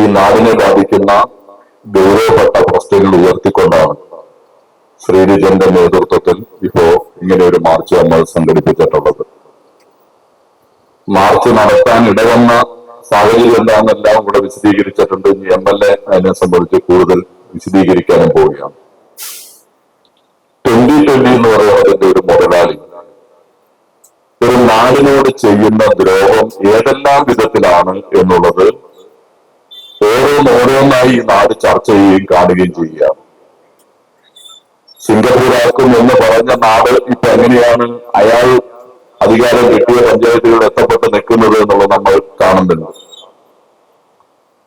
ഈ നാടിനെ ബാധിക്കുന്ന ഗൗരവപ്പെട്ട പ്രശ്നങ്ങൾ ഉയർത്തിക്കൊണ്ടാണ് ശ്രീരിജന്റെ നേതൃത്വത്തിൽ ഇപ്പോ ഇങ്ങനെ ഒരു മാർച്ച് നമ്മൾ സംഘടിപ്പിച്ചിട്ടുള്ളത്. മാർച്ച് നടത്താൻ ഇടവന്ന സാഹചര്യം എന്താണെന്നെല്ലാം ഇവിടെ വിശദീകരിച്ചിട്ടുണ്ട്. ഇനി എം എൽ എ അതിനെ സംബന്ധിച്ച് കൂടുതൽ വിശദീകരിക്കാനും പോവുകയാണ്. ട്വന്റി ട്വന്റി എന്ന് പറയുന്നതിന്റെ ഒരു മുതലാളി. ഒരു നാടിനോട് ചെയ്യുന്ന ദ്രോഹം ഏതെല്ലാം വിധത്തിലാണ് എന്നുള്ളത് ഓരോന്നോരോന്നായി ഈ നാട് ചർച്ച ചെയ്യുകയും കാണുകയും ചെയ്യുക. സിംഗപ്പൂരാക്കും എന്ന് പറഞ്ഞ നാട് ഇപ്പൊ എങ്ങനെയാണ്? അയാൾ അധികാരം കിട്ടിയ പഞ്ചായത്തുകൾ എത്തപ്പെട്ട് നിൽക്കുന്നത് എന്നുള്ളത് നമ്മൾ കാണുന്നുണ്ട്.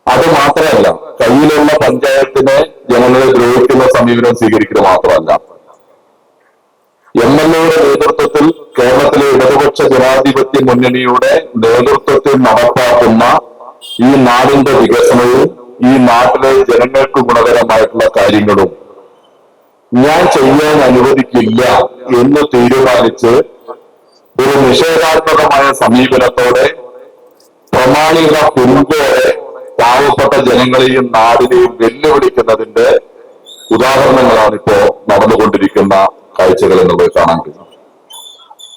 അത് മാത്രമല്ല കയ്യിലുള്ള പഞ്ചായത്തിനെ ജനങ്ങളെ ദ്രോഹിക്കുന്ന സമീപനം സ്വീകരിക്കുക മാത്രമല്ല. എം എൽ എയുടെ നേതൃത്വത്തിൽ കേരളത്തിലെ ഇടതുപക്ഷ ജനാധിപത്യ മുന്നണിയുടെ നേതൃത്വത്തിൽ നടപ്പാക്കുന്ന ഈ നാടിന്റെ വികസനവും ഈ നാട്ടിലെ ജനങ്ങൾക്ക് ഗുണകരമായിട്ടുള്ള കാര്യങ്ങളും ഞാൻ ചെയ്യാൻ അനുവദിക്കില്ല എന്ന് തീരുമാനിച്ച് ഒരു നിഷേധാത്മകമായ സമീപനത്തോടെ പ്രമാണിക പിൻപോടെ പാവപ്പെട്ട ജനങ്ങളെയും നാടിനെയും വെല്ലുവിളിക്കുന്നതിന്റെ ഉദാഹരണങ്ങളാണ് ഇപ്പോ നടന്നുകൊണ്ടിരിക്കുന്ന കാഴ്ചകൾ എന്നുള്ളത് കാണാൻ കഴിയും.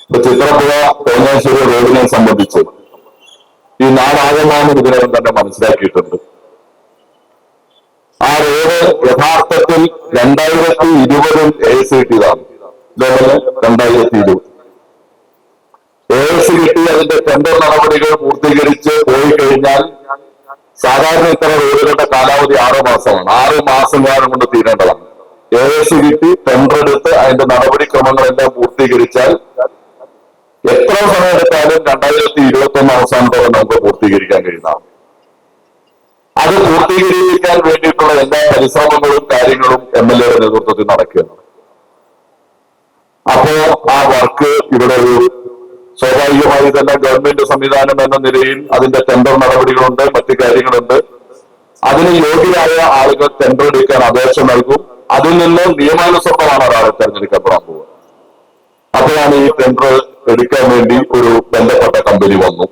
ഇപ്പൊ ചിത്രപ്പുഴ തേങ്ങാശ്ശേരി റോഡിനെ സംബന്ധിച്ച് ഈ നാടാകമാണ് ഇതിനകം തന്നെ മനസ്സിലാക്കിയിട്ടുണ്ട്. ആ റോഡ് യഥാർത്ഥത്തിൽ രണ്ടായിരത്തി ഇരുപതിൽ എ സി കിട്ടിയതാണ് ലെവൽ രണ്ടായിരത്തി ഇരുപത്. എ സി കിട്ടി അതിന്റെ ടെൻഡർ നടപടികൾ പൂർത്തീകരിച്ച് പോയി കഴിഞ്ഞാൽ സാധാരണ ഇത്തരം റോഡുകളുടെ കാലാവധി ആറു മാസമാണ്. ആറ് മാസം കാലം കൊണ്ട് തീരേണ്ടതാണ്. എ സി കിട്ടി ടെൻഡർ എടുത്ത് അതിന്റെ നടപടിക്രമങ്ങളെല്ലാം പൂർത്തീകരിച്ചാൽ എത്ര സമയം എടുത്താലും രണ്ടായിരത്തി ഇരുപത്തി ഒന്ന് അവസാനത്തോടെ നമുക്ക് പൂർത്തീകരിക്കാൻ കഴിയുന്നതാണ്. അത് പൂർത്തീകരിക്കാൻ വേണ്ടിയിട്ടുള്ള എല്ലാ പരിശ്രമങ്ങളും കാര്യങ്ങളും എം എൽ എയുടെ നേതൃത്വത്തിൽ നടക്കുകയാണ്. അപ്പോ ആ വർക്ക് ഇവിടെ ഒരു സ്വാഭാവികമായി തന്നെ ഗവൺമെന്റ് സംവിധാനം എന്ന നിലയിൽ അതിന്റെ ടെൻഡർ നടപടികളുണ്ട് മറ്റു കാര്യങ്ങളുണ്ട്. അതിന് യോഗ്യരായ ആളുകൾ ടെൻഡർ എടുക്കാൻ അപേക്ഷ നൽകും. അതിൽ നിന്ന് നിയമാനുസൃതമാണ് ഒരാളെ തെരഞ്ഞെടുക്കപ്പെടാൻ പോകുന്നത് അപ്പോഴാണ് ഈ ടെൻഡർ എടുക്കാൻ വേണ്ടി ഒരു ബന്ധപ്പെട്ട കമ്പനി വന്നു.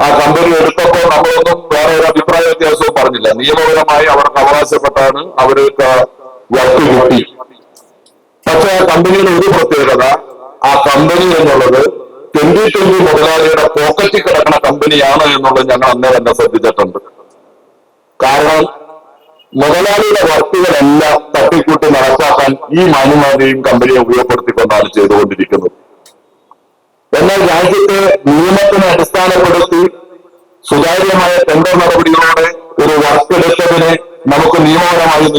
ആ കമ്പനി എടുത്തപ്പോൾ നമ്മളൊന്നും വേറെ ഒരു അഭിപ്രായ വ്യത്യാസവും പറഞ്ഞില്ല. നിയമപരമായി അവർക്ക് അവകാശപ്പെട്ടാണ് അവർക്ക് വർക്ക് കിട്ടി. പക്ഷെ ആ കമ്പനിയുടെ ഒരു പ്രത്യേകത ആ കമ്പനി എന്നുള്ളത് ട്വന്റി ട്വന്റി മുതലാളിയുടെ പോക്കറ്റിൽ കിടക്കുന്ന കമ്പനിയാണ് എന്നുള്ളത് ഞങ്ങൾ അന്നേ തന്നെ ശ്രദ്ധിച്ചിട്ടുണ്ട്. കാരണം മുതലാളിയുടെ വർക്കുകളെല്ലാം തട്ടിക്കൂട്ടി നടപ്പാക്കാൻ ഈ മാന്യമാരെയും കമ്പനിയെ ഉപയോഗപ്പെടുത്തിക്കൊണ്ടാണ് ചെയ്തുകൊണ്ടിരിക്കുന്നത്. എന്നാൽ രാജ്യത്തെ നിയമത്തിനെ അടിസ്ഥാനപ്പെടുത്തി സുതാര്യമായ ടെൻഡർ നടപടികളോടെ ഒരു വർക്ക് എടുത്തതിനെ നമുക്ക്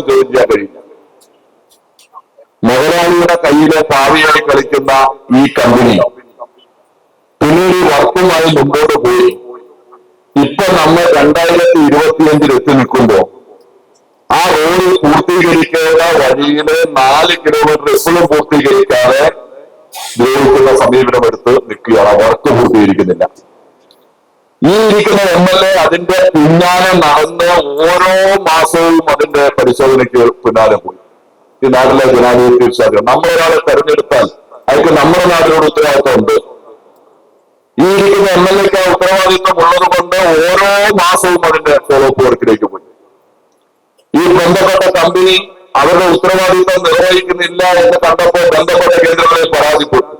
ജോലി ചെയ്യാൻ കഴിയില്ല. മുതലാളിയുടെ കയ്യിലെ പാവിയായി കളിക്കുന്ന ഈ കമ്പനി പിന്നീട് വർക്കുമായി മുമ്പോട്ട് പോയി. ഇപ്പൊ നമ്മൾ രണ്ടായിരത്തി ഇരുപത്തിയഞ്ചിൽ എത്തി നിൽക്കുമ്പോ ആ റോഡ് പൂർത്തീകരിക്കേണ്ട വഴിയിലെ നാല് കിലോമീറ്റർ എപ്പോഴും പൂർത്തീകരിക്കാതെ ദ്രോഹിക്കുന്ന സമീപനം എടുത്ത് നിൽക്കുകയാണ് വർക്ക് പൂർത്തീകരിക്കുന്നില്ല. ഈ ഇരിക്കുന്ന എം എൽ എ അതിന്റെ പിന്നാലെ നടന്ന് ഓരോ മാസവും അതിന്റെ പരിശോധനയ്ക്ക് പിന്നാലെ പോയി. ഈ നാട്ടിലെ ജനാധിപത്യ വിശ്വാസം നമ്മളൊരാളെ തെരഞ്ഞെടുത്താൽ അയാൾക്ക് നമ്മുടെ നാട്ടിനോട് ഉത്തരവാദിത്തമുണ്ട് ഈ ഇരിക്കുന്ന എം എൽ എക്ക് ഉത്തരവാദിത്വം ഉള്ളത് കൊണ്ട് ഓരോ മാസവും അതിന്റെ ഫോളോ അപ്പ് വർക്കിലേക്ക് പോയി. ഈ ബന്ധപ്പെട്ട കമ്പനി അവരുടെ ഉത്തരവാദിത്വം നിർവഹിക്കുന്നില്ല എന്ന് കണ്ടപ്പോൾ ബന്ധപ്പെട്ട കേന്ദ്രങ്ങളിൽ പരാതിപ്പെട്ടു.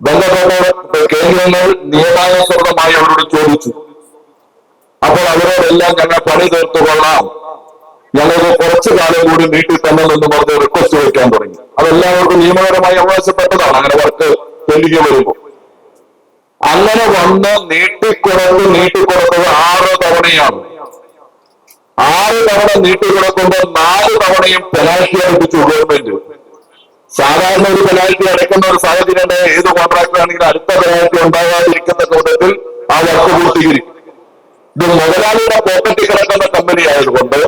ബന്ധപ്പെട്ട കേന്ദ്രങ്ങൾ നിയമാനുസൃതമായി അവരോട് ചോദിച്ചു. അപ്പോൾ അവരോടെല്ലാം ഞങ്ങൾ പണി തീർത്തുകൊള്ളാം ഞങ്ങൾക്ക് കുറച്ചു കാലം കൂടി നീട്ടി തന്നെന്ന് പറഞ്ഞ് റിക്വസ്റ്റ് വയ്ക്കാൻ തുടങ്ങി. അതെല്ലാവർക്കും നിയമപരമായി അവകാശപ്പെട്ടതാണ് അങ്ങനെ വർക്ക് തെളിഞ്ഞു വരുമ്പോൾ. അങ്ങനെ വന്ന് നീട്ടിക്കുറത്ത് നീട്ടിക്കുറത്തത് ആറ് തവണയാണ്. ആറ് തവണ നീട്ടിക്കിടക്കുമ്പോൾ നാല് തവണയും പെനാൽറ്റി അടുപ്പിച്ചു ഗവൺമെന്റ് സാധാരണ ഒരു പെനാൽറ്റി അടയ്ക്കുന്ന ഒരു സാഹചര്യം ഏത് കോൺട്രാക്ടർ ആണെങ്കിലും അടുത്ത പെനാൽറ്റി ഉണ്ടാകാതിരിക്കുന്ന കൂട്ടത്തിൽ ആ വർക്ക് പൂർത്തീകരിക്കും. ഇത് മുതലാളിയുടെ പോക്കറ്റിൽ കിടക്കുന്ന കമ്പനി ആയതുകൊണ്ട്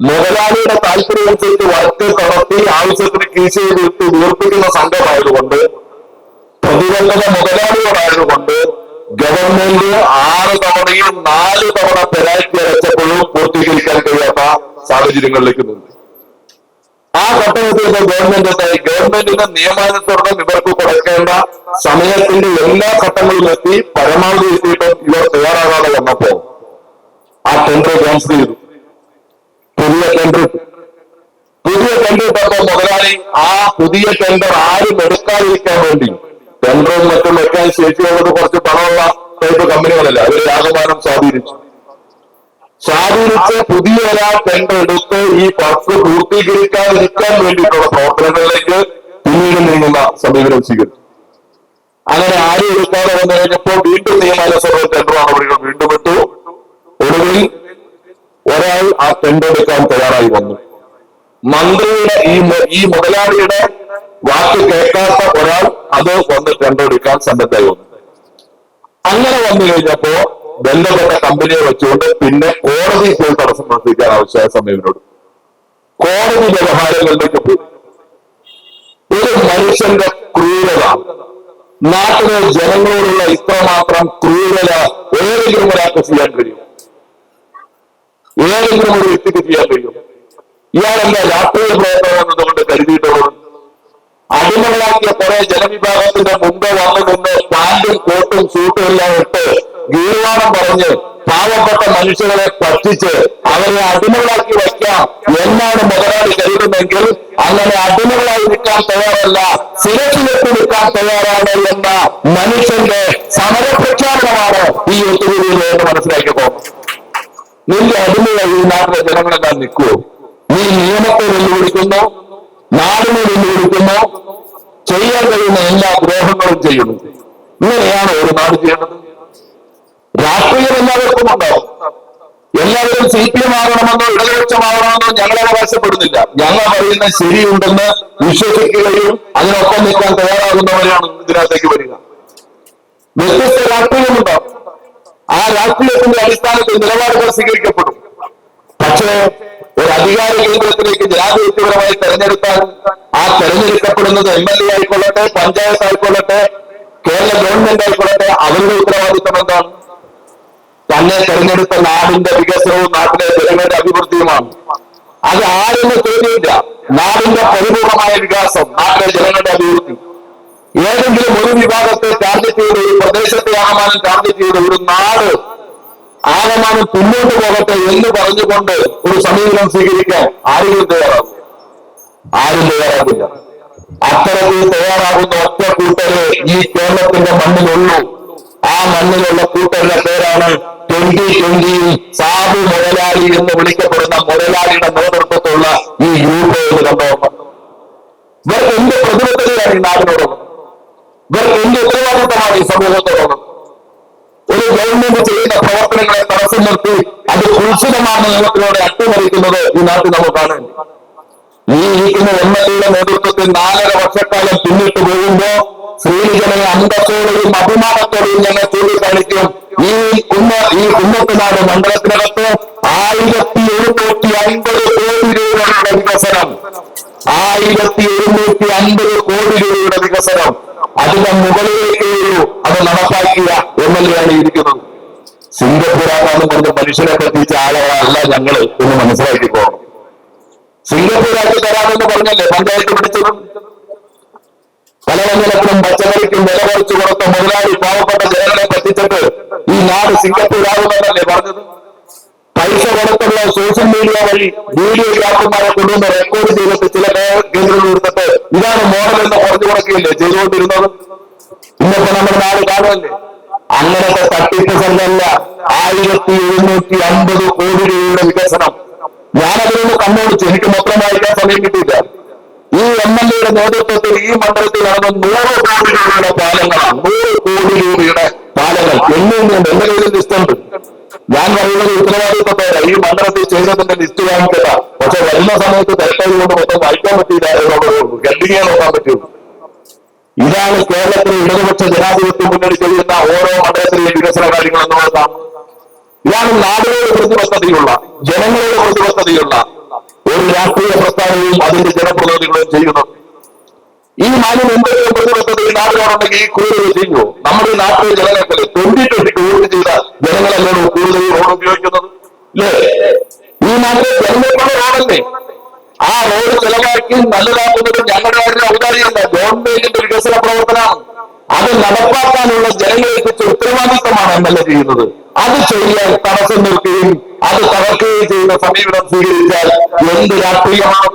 മുതലാളിയുടെ താല്പര്യമനുസരിച്ച് വർക്ക് നടത്തി ആവശ്യത്തിന് കീശയിൽ ഇട്ട് വീർപ്പിക്കുന്ന സംഘമായതുകൊണ്ട് പ്രതിബന്ധത മുതലാളികളായതുകൊണ്ട് ഗവൺമെന്റ് ആറ് തവണയും നാല് തവണ പെനാൽറ്റി അടച്ചപ്പോഴും പൂർത്തീകരിക്കാൻ കഴിയാത്ത സാഹചര്യങ്ങളിലേക്ക് നിന്നു ആ ഘട്ടത്തിൽ ഗവൺമെന്റ് എന്തായി ഗവൺമെന്റിന്റെ നിയമാനുസരണം ഇവർക്ക് കൊടുക്കേണ്ട സമയത്തിന്റെ എല്ലാ ഘട്ടങ്ങളിലും എത്തി. പരമാവധി എത്തിയിട്ടും ഇവർ തയ്യാറാകാതെ വന്നപ്പോ ആ ടെൻഡർ ക്യാൻസൽ ചെയ്തു. പുതിയ ടെൻഡർ പുതിയ ടെൻഡർ ഇട്ടപ്പോ മുതലാളി ആ പുതിയ ടെൻഡർ ആരും എടുക്കാതിരിക്കാൻ വേണ്ടി ടെൻഡറും മറ്റും വെക്കാൻ ശേഷിയുള്ളത് കുറച്ച് പണമുള്ള ടൈപ്പ് കമ്പനികളല്ല. അവർ ആകമാനം സ്വാധീനിച്ചു. സ്വാധീനിച്ച് പുതിയ ഒരാൾ ടെൻഡർ എടുത്ത് ഈ വർക്ക് പൂർത്തീകരിക്കാതിരിക്കാൻ വേണ്ടിയിട്ടുള്ള പ്രവർത്തനങ്ങളിലേക്ക് പിന്നീട് നീങ്ങുന്ന സമീപനം സ്വീകരിച്ചു. അങ്ങനെ ആരും എടുക്കാതെ വന്നു കഴിഞ്ഞപ്പോൾ വീണ്ടും നിയമാനുസൃത ടെൻഡർ നടപടികൾ വീണ്ടും ഇട്ടു ഒടുവിൽ ഒരാൾ ആ ടെൻഡർ എടുക്കാൻ തയ്യാറായി വന്നു. മന്ത്രിയുടെ ഈ ഈ മുതലാളിയുടെ വാക്ക് കേൾക്കാത്ത ഒരാൾ അത് വന്ന് കണ്ടുപിടിക്കാൻ സന്നദ്ധമായി വന്നു അങ്ങനെ വന്നു കഴിഞ്ഞപ്പോ ബന്ധപ്പെട്ട കമ്പനിയെ വെച്ചുകൊണ്ട് പിന്നെ കോടതി പോയി തടസ്സം പ്രവർത്തിക്കാൻ ആവശ്യമായ സമയത്തിനോട് കോടതി വ്യവഹാരങ്ങളിലേക്ക് പോയി. ഒരു മനുഷ്യന്റെ ക്രൂരത നാട്ടിലെ ജനങ്ങളോടുള്ള ഇത്രമാത്രം ക്രൂരത ഏതെങ്കിലും ഒരാൾക്ക് ചെയ്യാൻ കഴിയും? ഏതെങ്കിലും ഒരു വ്യക്തിക്ക് ചെയ്യാൻ കഴിയും? ഇയാളെന്താ രാഷ്ട്രീയ പ്രവർത്തനം എന്നതുകൊണ്ട് കരുതിയിട്ടുള്ളത്? അടിമകളാക്കിയ കുറെ ജനവിഭാഗത്തിന്റെ മുമ്പ് വന്നു നിന്ന് പാന്റും കോട്ടും സൂട്ടും എല്ലാം ഇട്ട് ഗീർവാണം പറഞ്ഞ് പാവപ്പെട്ട മനുഷ്യരെ പറ്റിച്ച് അവരെ അടിമകളാക്കി വയ്ക്കാം എന്നാണ് മുതലാളി കരുതുന്നെങ്കിൽ അങ്ങനെ അടിമകളായി നിൽക്കാൻ തയ്യാറല്ല സുരക്ഷിതത്തിൽ നിൽക്കാൻ തയ്യാറാണ് എന്ന മനുഷ്യന്റെ സമരപ്രഖ്യാപനമാണ് ഈ ഒത്തുകൂടിയിൽ എന്ന് മനസ്സിലാക്കിയപ്പോ. നിന്റെ അടിമകൾ ഈ നാട്ടിലെ ജനങ്ങളെല്ലാം നിൽക്കുവോ? നീ നിയമത്തെ വെല്ലുവിളിക്കുന്നു നാടിനെ ചെയ്യാൻ കഴിയുന്ന എല്ലാ ദ്രോഹങ്ങളും ചെയ്യുന്നു. ഇങ്ങനെയാണ് ഒരു നാട് ചെയ്യേണ്ടത്. രാഷ്ട്രീയം എല്ലാവർക്കും ഉണ്ടാവും. എല്ലാവരും സി പി എം ആകണമെന്നോ ഇടതുപക്ഷമാകണമെന്നോ ഞങ്ങൾ അവകാശപ്പെടുന്നില്ല. ഞങ്ങൾ പറയുന്ന ശരിയുണ്ടെന്ന് വിശ്വസിക്കുകയും അതിനൊപ്പം നിൽക്കാൻ തയ്യാറാകുന്നവരാണ് ഇതിനകത്തേക്ക് വരിക. വ്യത്യസ്ത രാഷ്ട്രീയമുണ്ടാവും ആ രാഷ്ട്രീയത്തിന്റെ അടിസ്ഥാനത്തിൽ നിലപാടുകൾ സ്വീകരിക്കപ്പെടും. പക്ഷേ ഒരു അധികാര കേന്ദ്രത്തിലേക്ക് ജനാധിപത്യപരമായി തെരഞ്ഞെടുത്താൽ ആ തെരഞ്ഞെടുക്കപ്പെടുന്നത് എം എൽ എ ആയിക്കൊള്ളട്ടെ പഞ്ചായത്ത് ആയിക്കൊള്ളട്ടെ കേരള ഗവൺമെന്റ് ആയിക്കൊള്ളട്ടെ അവരുടെ ഉത്തരവാദിത്വം എന്താണ് തന്നെ തെരഞ്ഞെടുത്ത നാടിന്റെ വികസനവും നാട്ടിലെ ജനങ്ങളുടെ അഭിവൃദ്ധിയുമാണ്. അത് ആരെന്ന് ചോദ്യമില്ല നാടിന്റെ പരിപൂർണമായ വികാസം നാട്ടിലെ ജനങ്ങളുടെ അഭിവൃദ്ധി. ഏതെങ്കിലും ഒരു വിഭാഗത്തെ ടാർഗറ്റ് ചെയ്ത് ഒരു പ്രദേശത്തെ ആകമാനം ടാർഗറ്റ് ചെയ്ത് ഒരു നാട് ആകമാനം പിന്നോട്ട് പോകട്ടെ എന്ന് പറഞ്ഞുകൊണ്ട് ഒരു സമീപനം സ്വീകരിക്കാൻ ആരെങ്കിലും തയ്യാറാകും? ആരും തയ്യാറാകില്ല. അത്തരത്തിൽ തയ്യാറാകുന്ന ഒറ്റ കൂട്ടരെ ഈ കേരളത്തിന്റെ മണ്ണിലുള്ളൂ. ആ മണ്ണിലുള്ള കൂട്ടരുടെ പേരാണ് ട്വന്റി ട്വന്റിയിൽ സാബു മുതലാളി എന്ന് വിളിക്കപ്പെടുന്ന മുതലാളിയുടെ നേതൃത്വത്തിലുള്ള ഈ ഗ്രൂപ്പ് എന്ന് കണ്ടോ ഇവർക്ക് എന്ത് പ്രതിബദ്ധതയാണ് ഈ നാടിനോടുള്ളത് ഇവർക്ക് എന്ത് ഉത്തരവാദിത്തമാണ് ഈ ഗവൺമെന്റ് ചെയ്യുന്ന പ്രവർത്തനങ്ങളെ തടസ്സം നിർത്തി അത് ഉത്സവമാണ് നിയമത്തിലൂടെ അട്ടിമറിക്കുന്നത് ഈ നാട്ടിൽ നമുക്ക് കാണാൻ ഈ ഇരിക്കുന്ന എം എൽ എയുടെ നേതൃത്വത്തിൽ നാലര വർഷക്കാലം പിന്നിട്ട് പോകുമ്പോ ശ്രീനിജനെ അന്തസ്സോടെയും അഭിമാനത്തോടെയും ഞങ്ങൾ ചൂണ്ടിക്കാണിക്കും ഈ കുന്ന ഈ കുന്നത്തുനാട് മണ്ഡലത്തിനകത്ത് ആയിരത്തി എഴുന്നൂറ്റി അൻപത് കോടി രൂപയുടെ വികസനം. ആയിരത്തി എഴുന്നൂറ്റി അൻപത് കോടി രൂപയുടെ വികസനം. അതിന്റെ മുകളിലേക്ക് അത് നടപ്പാക്കിയ എം എൽ എ ആണ് ഇരിക്കുന്നത്. സിംഗപ്പൂരാണെന്ന് പറഞ്ഞ് മനുഷ്യനെ പറ്റിച്ച ആളുകളല്ല ഞങ്ങൾ എന്ന് മനസ്സിലാക്കി പോകണം സിംഗപ്പൂരാക്കി തരാമെന്ന് പറഞ്ഞല്ലേ പഞ്ചായത്ത് പിടിച്ചത്? പലവഞ്ഞലത്തിനും പച്ചക്കറിക്കും വില കുറച്ച് കൊടുത്ത മുതലാളി പാവപ്പെട്ട ജനങ്ങളെ പറ്റിച്ചിട്ട് ഈ നാട് സിംഗപ്പൂരാകുമെന്നല്ലേ പറഞ്ഞത്? പൈസ കൊടുത്തുള്ള സോഷ്യൽ മീഡിയ വഴി വീഡിയോ ഗ്രാഫർമാരെ കൊണ്ടുവന്ന് റെക്കോർഡ് ചെയ്തിട്ട് ചില കേന്ദ്രങ്ങൾ കൊടുത്തിട്ട് ഇതാണ് മോഡൽ എന്ന് പറഞ്ഞു കൊടുക്കുകയല്ലേ ചെയ്തുകൊണ്ടിരുന്നത്? ഇന്നത്തെ നമ്മുടെ നാട് കാണുമല്ലേ? അങ്ങനത്തെ തട്ടിപ്പ് സംഘമല്ല ആയിരത്തി എഴുന്നൂറ്റി അമ്പത് കോടി രൂപയുടെ വികസനം. ഞാനതിനൊന്ന് കണ്ണോടിച്ചു എനിക്ക് മൊത്തം സമയം കിട്ടിയില്ല. ഈ എം എൽ എയുടെ നേതൃത്വത്തിൽ ഈ മണ്ഡലത്തിൽ നടന്ന നൂറ് കോടി രൂപയുടെ പാലങ്ങളാണ്. നൂറ് കോടി രൂപയുടെ പാലങ്ങൾ. എന്നും എന്റെ കയ്യിൽ ലിസ്റ്റുണ്ട്. ഞാൻ പറയുന്നത് ഉത്തരവാദിത്തത്തോടെ ഈ മണ്ഡലത്തിൽ ചെയ്തതിന്റെ ലിസ്റ്റ് വാങ്ങിക്കട്ട പക്ഷെ വരുന്ന സമയത്ത് തിരക്കായത് കൊണ്ട് മൊത്തം വായിക്കാൻ പറ്റിയില്ല എന്നുള്ളത് ഉള്ളൂ. നോക്കാൻ പറ്റുള്ളൂ. ഇതാണ് കേരളത്തിലെ ഇടതുപക്ഷ ജനാധിപത്യ മുന്നണി ചെയ്യുന്ന ഓരോ മണ്ഡലത്തിലെയും വികസന കാര്യങ്ങൾ എന്നുള്ളതാണ് ഇതാണ് നാടുകളുടെ പ്രതിബദ്ധതയുള്ള ജനങ്ങളുടെ പ്രതിബദ്ധതയുള്ള ഒരു രാഷ്ട്രീയ പ്രസ്ഥാനവും അതിന്റെ ജനപ്രതിനിധികളും ചെയ്യുന്നത്. ഈ നാലിൽ എന്തെങ്കിലും പ്രതിബദ്ധത ഈ നാടുകാരുണ്ടെങ്കിൽ ഈ കൂടുതൽ ചെയ്യുമോ? നമ്മുടെ നാട്ടിലെ ജനങ്ങൾക്ക് ട്വന്റി ട്വന്റിക്ക് വോട്ട് ചെയ്ത ജനങ്ങളെല്ലാം കൂടുതൽ റോഡ് ഉപയോഗിക്കുന്നത്? അല്ലേ ഈ നാട്ടിലെ ജനങ്ങൾക്കുള്ള റോഡല്ലേ ആ റോഡ് ചെലവാക്കി നല്ലതാക്കുന്നത് ഞങ്ങളുടെ കാര്യം ഔദാര്യമല്ല ഗവൺമെന്റിന്റെ വികസന പ്രവർത്തനമാണ് അത് നടപ്പാക്കാനുള്ള ജനങ്ങളെ എത്തിച്ച ഉത്തരവാദിത്തമാണ് എം എൽ എ ചെയ്യുന്നത്. അത് ചെയ്യാൻ തടസ്സം നിൽക്കുകയും അത് തകർക്കുകയും ചെയ്യുന്ന സമീപനം സ്വീകരിച്ചാൽ എന്ത് രാഷ്ട്രീയമാണ്?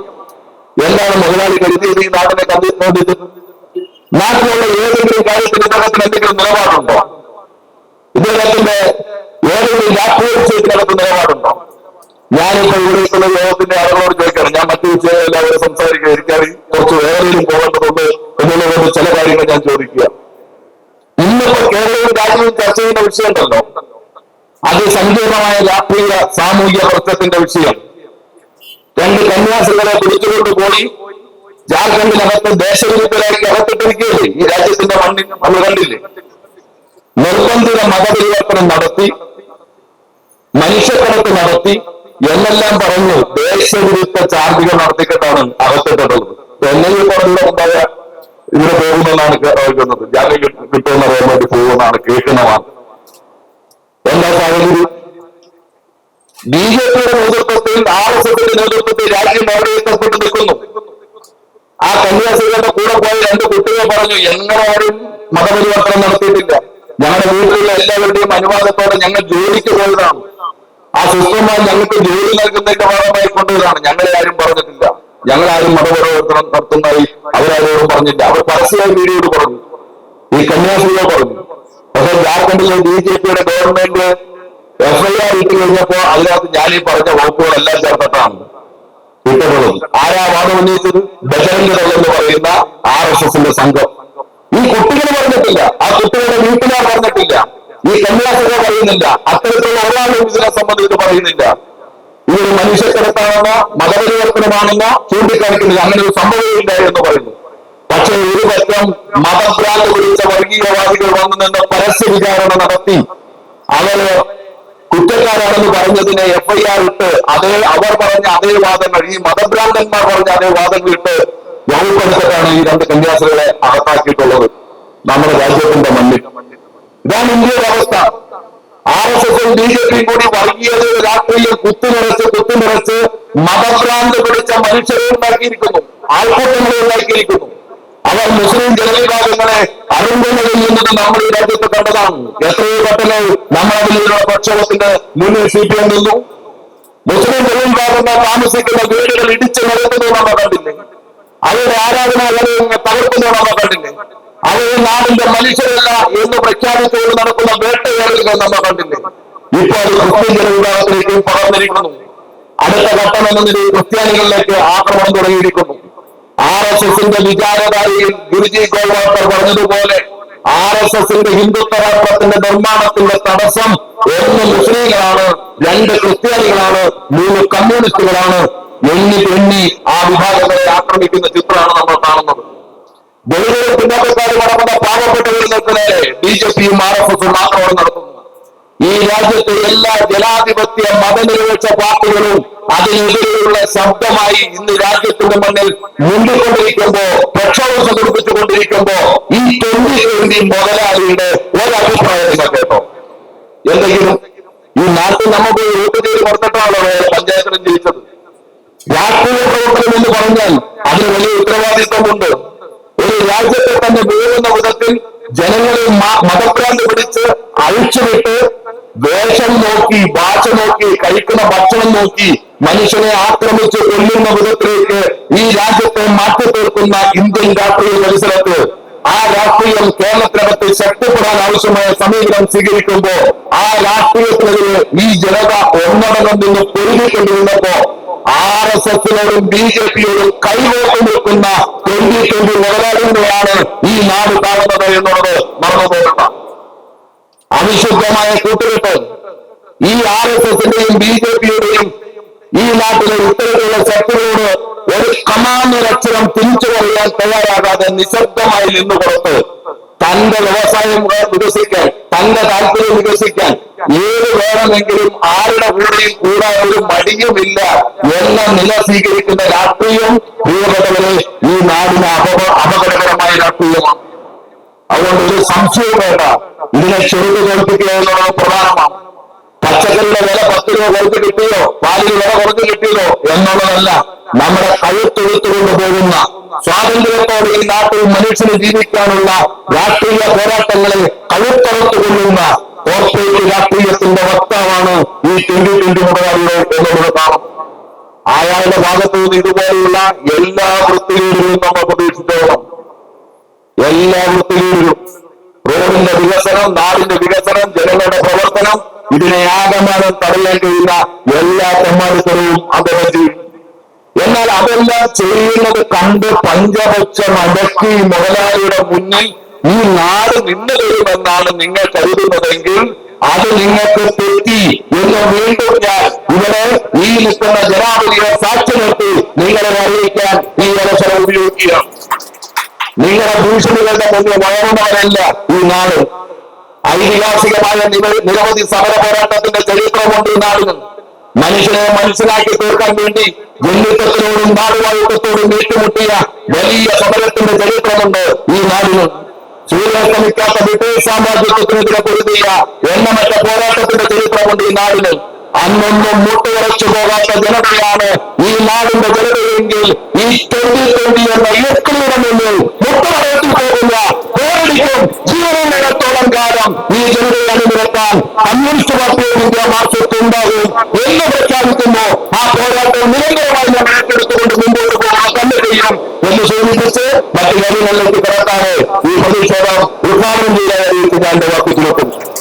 എന്താണ് മുതലാളി കരുതിയത് ഈ നാടിനെ കണ്ടിട്ട് നാട്ടിലുള്ള ഏതെങ്കിലും കാര്യത്തിൽ ഇദ്ദേഹത്തിന് എന്തെങ്കിലും നിലപാടുണ്ടോ? ഇദ്ദേഹത്തിന്റെ ഏതെങ്കിലും രാഷ്ട്രീയ വിഷയത്തിനകത്ത് നിലപാടുണ്ടോ? ഞാനിപ്പോ ഇവിടെ യോഗത്തിന്റെ ആളുകളോട് ചോദിക്കണം ഞാൻ വിഷയം എല്ലാവരും സംസാരിക്കുക. എനിക്കറി കുറച്ച് വേറെയും പോകേണ്ടതുണ്ട് എന്നുള്ളത് ചില കാര്യങ്ങൾ ഞാൻ ചോദിക്കുക. ഇന്നിപ്പോ കേരളവും രാജ്യവും ചർച്ച ചെയ്യുന്ന വിഷയമുണ്ടല്ലോ. അത് സങ്കീർണമായ രാഷ്ട്രീയ സാമൂഹിക പ്രശ്നത്തിന്റെ വിഷയം. രണ്ട് കന്യാസികളെ പിടിച്ചുകൊണ്ട് പോയി ജാർഖണ്ഡിനകത്ത് ദേശവിരുദ്ധരായി അകത്തിട്ടിരിക്കുകയല്ലേ? ഈ രാജ്യത്തിന്റെ മണ്ണിൽ നമ്മൾ കണ്ടില്ലേ? നിർബന്ധിത മതപരിവർത്തനം നടത്തി മനുഷ്യക്കടത്ത് നടത്തി എന്നെല്ലാം പറഞ്ഞു ദേശവിരുദ്ധ ചാർജുകൾ നടത്തിക്കൊണ്ടാണ് അകത്തിട്ടുള്ളത് എന്നെ പറഞ്ഞ ഉണ്ടായ ഇവിടെ പോകുമെന്നാണ് കേൾക്കുന്നത് ജാമ്യം കിട്ട- കിട്ടുമെന്ന് അറിയാൻ വേണ്ടി പോകുമെന്നാണ് കേൾക്കുന്നതാണ്. എന്താ സാഹചര്യം? ബി ജെ പിയുടെ നേതൃത്വത്തിൽ ആർ എസ് എസിന്റെ നേതൃത്വത്തിൽ രാജ്യം മൗലികപ്പെട്ട് നിൽക്കുന്നു. ആ കന്യാസ്ത്രീകളുടെ കൂടെ പോയ രണ്ട് കുട്ടികൾ പറഞ്ഞു ഞങ്ങൾ മതപരിവർത്തനം നടത്തിയിട്ടില്ല? ഞങ്ങളുടെ വീട്ടിലുള്ള എല്ലാവരുടെയും അനുവാദത്തോടെ ഞങ്ങൾ ജോലിക്ക് പോയതാണ്. ആ സിസ്റ്റർമാർ ഞങ്ങൾക്ക് ജോലി നൽകുന്നതിന്റെ ഭാഗമായി കൊണ്ടുവരാണ്. ഞങ്ങളെ ആരും പറഞ്ഞിട്ടില്ല. ഞങ്ങൾ ആരും മതപരിവർത്തനം നടത്തുന്നതായി അവരാരോടും പറഞ്ഞില്ല. അവർ പരസ്യമായി മീഡിയയോട് പറഞ്ഞു. ഈ കന്യാസ്ത്രീയെ പറഞ്ഞു. പക്ഷെ ജാർഖണ്ഡിലെ ബി ജെ പിയുടെ ഗവൺമെന്റ് എഫ്ഐആർ ഇട്ട് കഴിഞ്ഞപ്പോ അതിനകത്ത് ഈ പറഞ്ഞ വകുപ്പുകളെല്ലാം ചേർത്തിട്ടാണ് ഇട്ടിട്ടുള്ളത് ആരാ വാദം ഉന്നയിച്ചത്? ദൾ എന്ന് പറയുന്ന ആർ എസ് എസിന്റെ സംഘം. ഈ കുട്ടികൾ പറഞ്ഞിട്ടില്ല. ആ കുട്ടികളുടെ വീട്ടുകാർ പറഞ്ഞിട്ടില്ല. ഈ കന്യാസികൾ പറയുന്നില്ല. അത്തരത്തിലുള്ള ഒരാളും സംബന്ധിച്ച് പറയുന്നില്ല. ഇതൊരു മനുഷ്യക്കടത്താണെന്നോ മതപരിവർത്തനമാണെന്നോ ചൂണ്ടിക്കാണിക്കുന്നില്ല. അങ്ങനെ ഒരു സംഭവമില്ല എന്ന് പറയുന്നു. പക്ഷേ ഒരു പറ്റം മതഭ്രാന്ത് പിടിച്ച വർഗീയവാദികൾ വന്നു നിന്ന് പരസ്യ വിചാരണ നടത്തി. അവർ കുറ്റക്കാരാണെന്ന് പറഞ്ഞതിനെ എഫ്ഐആർ ഇട്ട് അതേ അവർ പറഞ്ഞ അതേ വാദങ്ങൾ ഈ മതഭ്രാന്തന്മാർ പറഞ്ഞ അതേ വാദങ്ങൾ ഇട്ട് വകുപ്പെടുത്തിട്ടാണ് ഈ രണ്ട് കന്യാസികളെ അകത്താക്കിയിട്ടുള്ളത്. നമ്മുടെ രാജ്യത്തിന്റെ മണ്ണിൽ. ഇതാണ് ഇന്ത്യയുടെ അവസ്ഥ. ആർ എസ് എസും ബി ജെ പിയും കൂടി വർഗീയത രാഷ്ട്രീയം കുത്തിനിറച്ച് കുത്തിനിറച്ച് മതഭ്രാന്ത് പിടിച്ച മനുഷ്യരെ ഉണ്ടാക്കിയിരിക്കുന്നു. ആൾക്കൂട്ടങ്ങളെ ഉണ്ടാക്കിയിരിക്കുന്നു. അവർ മുസ്ലിം ജനവിഭാഗങ്ങളെ അരുന്ധന ചെയ്യുന്നത് നമ്മൾ ഈ രാജ്യത്ത് കണ്ടതാണ്. എത്രയോ പെട്ടെന്ന് നമ്മൾ അതിലുള്ള പ്രക്ഷോഭത്തിന്റെ മുന്നിൽ സി പി എം നിന്നു. മുസ്ലിം ജനവിഭാഗങ്ങൾ താമസിക്കുന്ന വീടുകൾ ഇടിച്ചു നിരത്തുന്നത് നമ്മൾ കണ്ടില്ലേ? അവരുടെ ആരാധനാലയങ്ങൾ തകർക്കുന്നത് നമ്മൾ കണ്ടില്ലേ? അവർ നാടിന്റെ മനുഷ്യരല്ല എന്ന് പ്രഖ്യാപിച്ചുകൊണ്ട് നടക്കുന്ന വേട്ടയാടുകൾ നമ്മൾ കണ്ടില്ലേ? ഇപ്പോൾ അത് അടുത്ത ഘട്ടം എന്ന നിലയിൽ ക്രിസ്ത്യാനികളിലേക്ക് ആക്രമണം തുടങ്ങിയിരിക്കുന്നു. ആർ എസ് എസിന്റെ വിചാരധാരയിൽ ഗുരുജി ഗോൾവാൾക്കർ പറഞ്ഞതുപോലെ ആർ എസ് എസിന്റെ ഹിന്ദുത്വ രാഷ്ട്രത്തിന്റെ നിർമ്മാണത്തിന്റെ തടസ്സം ഒന്ന് മുസ്ലിങ്ങളാണ് രണ്ട് ക്രിസ്ത്യാനികളാണ് മൂന്ന് കമ്മ്യൂണിസ്റ്റുകളാണ്. എണ്ണി എണ്ണി ആ വിഭാഗങ്ങളെ ആക്രമിക്കുന്ന ചിത്രമാണ് നമ്മൾ കാണുന്നത്. ദളിതരും പിന്നാക്കക്കാരും അടങ്ങുന്ന ബി ജെ പിയും ആർ എസ് എസും ഈ രാജ്യത്തെ എല്ലാ ജനാധിപത്യ മതനിരപേക്ഷ പാർട്ടികളും അതിനെതിരെയുള്ള ശബ്ദമായി ഇന്ന് രാജ്യത്തിന്റെ മുന്നിൽ മുണ്ടിക്കൊണ്ടിരിക്കുമ്പോ പ്രക്ഷോഭം സംഘടിപ്പിച്ചുകൊണ്ടിരിക്കുമ്പോ ഈ ട്വന്റി ട്വന്റി മുതലാളിയുടെ ഒരഭിപ്രായം നിങ്ങൾ കേട്ടോ. എന്തെങ്കിലും ഈ നാട്ടിൽ നമുക്ക് വോട്ട് ചെയ്ത് കൊടുത്തിട്ടാണല്ലോ പഞ്ചായത്തിലും ജയിച്ചത്? രാഷ്ട്രീയ പ്രവർത്തനം എന്ന് പറഞ്ഞാൽ അതിന് വലിയ ഉത്തരവാദിത്വമുണ്ട്. തന്നെ വിധത്തിൽ ജനങ്ങളെ മതഭ്രാന്ത് പിടിച്ച് അഴിച്ചുവിട്ട് വേഷം നോക്കി ഭാഷ നോക്കി കഴിക്കുന്ന ഭക്ഷണം നോക്കി മനുഷ്യനെ ആക്രമിച്ച് കൊല്ലുന്ന വിധത്തിലേക്ക് ഈ രാജ്യത്തെ മാറ്റി തീർക്കുന്ന ഇന്ത്യൻ രാഷ്ട്രീയ മത്സരത്തിൽ ആ രാഷ്ട്രീയം കേരളത്തിനകത്ത് ശക്തിപ്പെടാൻ ആവശ്യമായ സമീപനം സ്വീകരിക്കുമ്പോ ആ രാഷ്ട്രീയത്തിനെതിരെ ഈ ജനത ഒന്നടങ്കം നിന്ന് പൊരുതിക്കൊണ്ടിരുന്നപ്പോ ആർ എസ് എസിനോടും ബി ജെ പിയോടും കൈകോർത്ത് നിൽക്കുന്ന ട്വന്റി ട്വന്റി മുതലാളികളാണ് ഈ നാട് കാണുന്നത് എന്നുള്ളത് മറന്നു പോകണ്ട അവിശുദ്ധമായ കൂട്ടുകെട്ട് ഈ ആർ എസ് എസിന്റെയും ബി ജെ പിയുടെയും ഈ നാട്ടിലെ ഇത്തരത്തിലുള്ള ശക്തികളോട് ഒരു കമാന്നൊരക്ഷരം തിരിച്ചു പറയാൻ തയ്യാറാകാതെ നിശബ്ദമായി നിന്നു പുറത്ത് തന്റെ വ്യവസായം വികസിക്കാൻ തന്റെ താല്പര്യം വികസിക്കാൻ ഏത് വേണമെങ്കിലും ആരുടെ കൂടെയും കൂടാൻ ഒരു മടിയുമില്ല എന്ന നില സ്വീകരിക്കുന്ന രാഷ്ട്രീയം പ്രിയപ്പെട്ടവരെ ഈ നാടിന് അപക അപകടകരമായ രാഷ്ട്രീയമാണ്. അതുകൊണ്ട് ഒരു സംശയവും വേണ്ട. ഇതിനെ ചെറുത് തോൽപ്പിക്കുക എന്നുള്ളത് പ്രധാനമാണ്. പച്ചക്കറിയുടെ വില പത്ത് രൂപ കുറച്ച് കിട്ടിയോ? പാലിന് വില കുറച്ച് കിട്ടിയോ? എന്നുള്ളതല്ല. നമ്മുടെ കഴുത്തൊഴുത്തുകൊണ്ട് പോകുന്ന സ്വാതന്ത്ര്യത്തോടെ ഈ നാട്ടിൽ മനുഷ്യന് ജീവിക്കാനുള്ള രാഷ്ട്രീയ പോരാട്ടങ്ങളെ കഴുത്തറുത്തു കൊള്ളുന്ന കോർപ്പറേറ്റ് രാഷ്ട്രീയത്തിന്റെ വക്താവാണ് ഈ ട്വന്റി ട്വന്റി മുതലാളികൾ എന്നുള്ളത് കാണും അയാളുടെ ഭാഗത്തു നിന്ന് ഇതുപോലെയുള്ള എല്ലാ വൃത്തികേടുകളും നമ്മൾ പ്രതീക്ഷിച്ചോളാം. എല്ലാ വൃത്തികേടുകളും. റോഡിന്റെ വികസനം നാടിന്റെ വികസനം ജനങ്ങളുടെ പ്രവർത്തനം ഇതിനെ ആകമാനം തടയാൻ കഴിയുന്ന എല്ലാ തെമ്മാടിത്തരവും അദ്ദേഹം ചെയ്യും. എന്നാൽ അതെല്ലാം ചെയ്യുന്നത് കണ്ട് പഞ്ചപക്ഷം അടക്കി മുതലാളിയുടെ മുന്നിൽ ഈ നാട് നിന്നു തരുമെന്നാണ് നിങ്ങൾ കരുതുന്നതെങ്കിൽ അത് നിങ്ങൾക്ക് തെറ്റി എന്ന് വീണ്ടും ഞാൻ ഇവിടെ ഈ നിൽക്കുന്ന ജനാധിപതിയെ സാക്ഷി നിർത്തി നിങ്ങളെ അറിയിക്കാൻ ഈ അവസരം ഉപയോഗിക്കുക നിങ്ങളുടെ ഭീഷണികളുടെ മുന്നിൽ വളർന്നവരല്ല ഈ നാട്. ഐതിഹാസികമായ നിര- നിരവധി സമര പോരാട്ടത്തിന്റെ ചരിത്രമുണ്ട് ഈ നാടിന്. മനുഷ്യനെ മനസ്സിലാക്കി തീർക്കാൻ വേണ്ടി ജന്മിത്വത്തിനോടും നാടുവാഴിത്വത്തോടും ഏറ്റുമുട്ടിയ വലിയ സമരത്തിന്റെ ചരിത്രമുണ്ട് ഈ നാടിന്. സൂര്യാസ്തമിക്കാത്ത ബ്രിട്ടീഷ് സാമ്രാജ്യത്വത്തിനെതിരെ പൊരുതിയ എണ്ണമറ്റ പോരാട്ടത്തിന്റെ ചരിത്രമുണ്ട് ഈ നാടിന്. അന്നൊന്നും മുട്ടുകുറച്ചു പോകാത്ത ജനതയാണ് ഈ നാടിന്റെ ജനതയെങ്കിൽ ഈ ട്വന്റി ട്വന്റി എന്ന യുക്തിയുടെ മുന്നിൽ മുട്ടുകുറച്ചു പോകുന്ന പോരടിക്കും ജീവനുള്ളിടത്തോളം കാലം ഈ ജനതയെ അണിനിരത്താൻ കമ്മ്യൂണിസ്റ്റ് പാർട്ടിയും ഇന്ത്യ മാർക്സിസ്റ്റ് എന്ന് പ്രഖ്യാപിക്കുമ്പോൾ ആ പോരാട്ടം നിരന്തരമായി നമ്മൾ ഏറ്റെടുത്തുകൊണ്ട് മുമ്പോട്ട് പോകാൻ തന്നെ ചെയ്യും ಒಂದು ಸೋಲಿಬಿಟ್ಟು ಮತ್ತೆ ಗಮನಕ್ಕೆ ಬರುತ್ತಾರೆ ಈ ಪ್ರದೇಶದ ಉದ್ಘಾಟನೆ ನೀಡಲಾಗುತ್ತಿದೆ ಎಂದು ಒಪ್ಪಿಸಿರುತ್ತದೆ